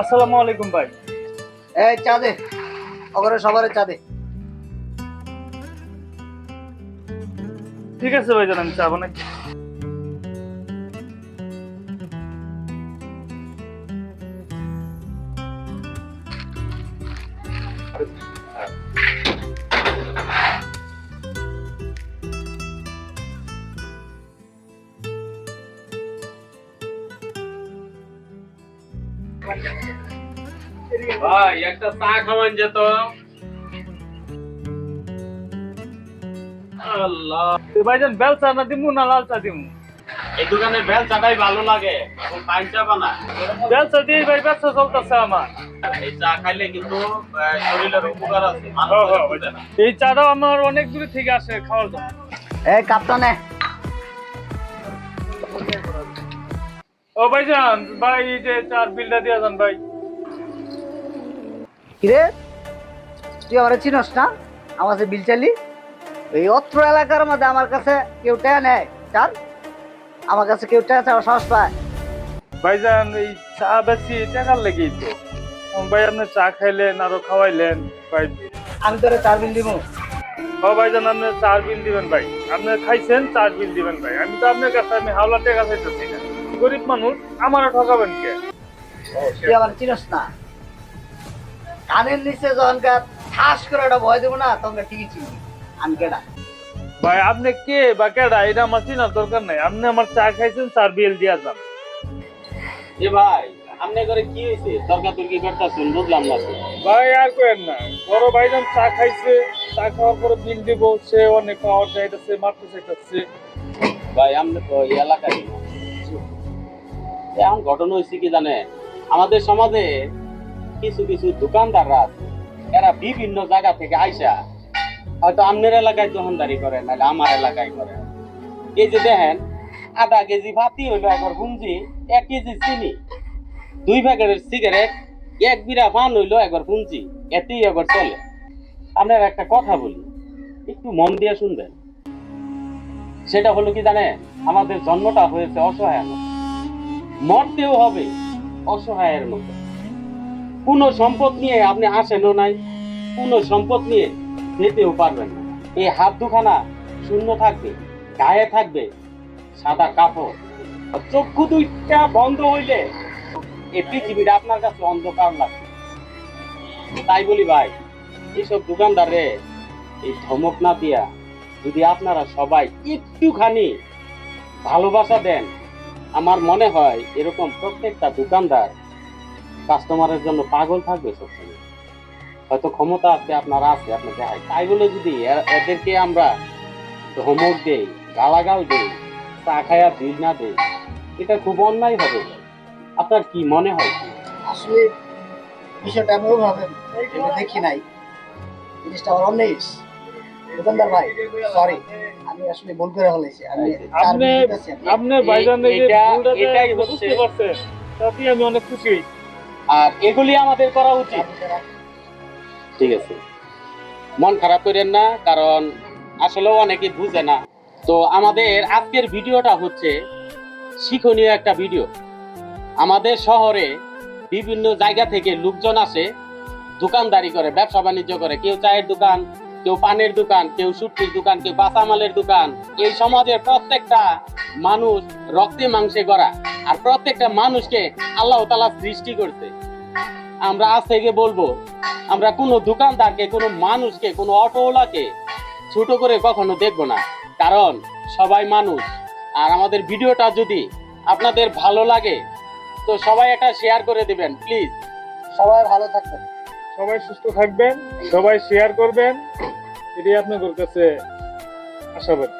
আসসালামু আলাইকুম ভাই। এই চা দে ওখানে সবার চা দে ঠিক আছে ভাইজান আমি চা বানাই। ভাই একটা চা খাওয়ান যেত আল্লাহ। ভাইজান বেল চা না দিমু না লাল চা দিমু? এই দোকানের বেল চাটাই ভালো লাগে এখন পাইন চা বানা বেল চা দিয়ে ভাই ব্যবসা চলতেছে আমার। এই চা খাইলে কিন্তু শরীরের উপকার আছে হ্যাঁ, হ্যাঁ, না এই চাটাও আমার অনেক দূরে থেকে আসে খাওয়ার জন্য। এই কাপটা নে। ও ভাইজান ভাই এই যে চার বিলটা দিয়ে যান ভাই। কিরে? তুই আমার চিনস না? আমার কাছে বিল চালি এই অত্র এলাকার মধ্যে আমার কাছে কেউ টাকা নেয় চার? আমার কাছে কেউ টাকা চাওয়ার সাহস পায়। ভাইজান এই চা বেশি টাকার লেগেই তো। ও ভাই আপনি চা খাইলেন আরও খাওয়াইলেন ভাই। আমি তোরে চার বিল দিব ও ভাইজান আপনি চার বিল দিবেন ভাই। আপনি খাইছেন চার বিল দিবেন ভাই। আমি তো আপনার কাছে আমি হাওলা টাকা চাইতেছি না। গরিব মানুষ আমারও ঠকাবেন কে? তুই আমার চিনস না। কানের নিচে যখন ঠাস করে একটা ভয় দেবো না তখন ঠিকই চিনবি আমি কেডা? ভাই আপনি কে বা কেডা? এটা আমার চিনার দরকার নাই। আপনি আমার চা খাইছেন চার বিল দিয়া যান। এ ভাই আপনি করে কি হয়েছে তর্কা তর্কি করতেছেন? বুঝলাম না তো। ভাই আর কেন না। বড় ভাইজান চা খাইছে চা খাওয়ার পরে বিল দিব সে অনেক পাওয়ার চাইতেছে মারতে চাইতেছে। ভাই আমরা তো এলাকায় না। এখন ঘটনা হয়েছে কি জানে? আমাদের সমাজে কিছু কিছু দোকানদাররা আছে, এরা বিভিন্ন জায়গা থেকে আইসা হয়তো আপনার এলাকায় দোকানদারি করে, নাহলে আমার এলাকায় করে। এই যে দেখেন, আধা কেজি ভাতি হইল একবার গুঞ্জি, এক কেজি চিনি, দুই প্যাকেটের সিগারেট, এক বিরা পান হইল একবার পুঞ্জি এতেই একবার চলে। আপনার একটা কথা বলি, একটু মন দিয়ে শুনবেন। সেটা হলো কি জানেন আমাদের জন্মটা হয়েছে অসহায় মরতেও হবে অসহায়ের মতো। কোনো সম্পদ নিয়ে আপনি আসেনও নাই, কোনো সম্পদ নিয়ে যেতেও পারবেন না। এই হাত দুখানা শূন্য থাকবে, গায়ে থাকবে, সাদা কাপড়। চক্ষু দুইটা বন্ধ হইলে এই পৃথিবীটা আপনার কাছে অন্ধকার লাগবে। তাই বলি ভাই, এইসব দোকানদারে, এই ধমক না দিয়া যদি আপনারা সবাই একটুখানি ভালোবাসা দেন আমার মনে হয় এরকম প্রত্যেকটা দোকানদার কাস্টমারের জন্য পাগল থাকবে সবসময়। হয়তো ক্ষমতা আছে, আপনার আছে, আপনার দেখায় তাই বলে যদি এদেরকে আমরা ধমক দেই, গালাগাল দেই, চা খায়া বিল না দেই, এটা খুব অন্যায় হবে। আপনার কি মনে হয়? আসলে বিষয়টা আমিও ভাবে দেখি নাই। জিনিসটা অন্যায়। দোকানদার ভাই সরি আমি আসলে ভুল করে ফেলেছি। আমি আপনি বিল দিতেছি আমি। আপনি ভাইজান এই ভুলটা এটাই বুঝতে পারছেন তাতে আমি অনেক খুশি হয়েছি আর এগুলি আমাদের করা উচিত। ঠিক আছে। মন খারাপ করেন না কারণ আসলেও অনেকে বুঝে না। তো আমাদের আজকের ভিডিওটা হচ্ছে শিক্ষণীয় একটা ভিডিও। আমাদের শহরে বিভিন্ন জায়গা থেকে লোকজন আসে দোকানদারি করে ব্যবসা বাণিজ্য করে। কেউ চায়ের দোকান কেউ পানের দোকান, কেউ সুটকির দোকান, কেউ কাঁচামালের দোকান। এই সমাজের প্রত্যেকটা মানুষ রক্তে মাংসে গড়া, আর প্রত্যেকটা মানুষকে আল্লাহ তালা সৃষ্টি করছে। আমরা আজ থেকে বলব, আমরা কোনো দোকানদারকে, কোনো মানুষকে, কোনো অটোওয়ালাকে ছোট করে কখনো দেখব না। কারণ সবাই মানুষ। আর আমাদের ভিডিওটা যদি আপনাদের ভালো লাগে, তো সবাই একটা শেয়ার করে দিবেন প্লিজ সবাই ভালো থাকবেন। সবাই সুস্থ থাকবেন সবাই শেয়ার করবেন। এটি আপনাদের কাছে আশাবাদ।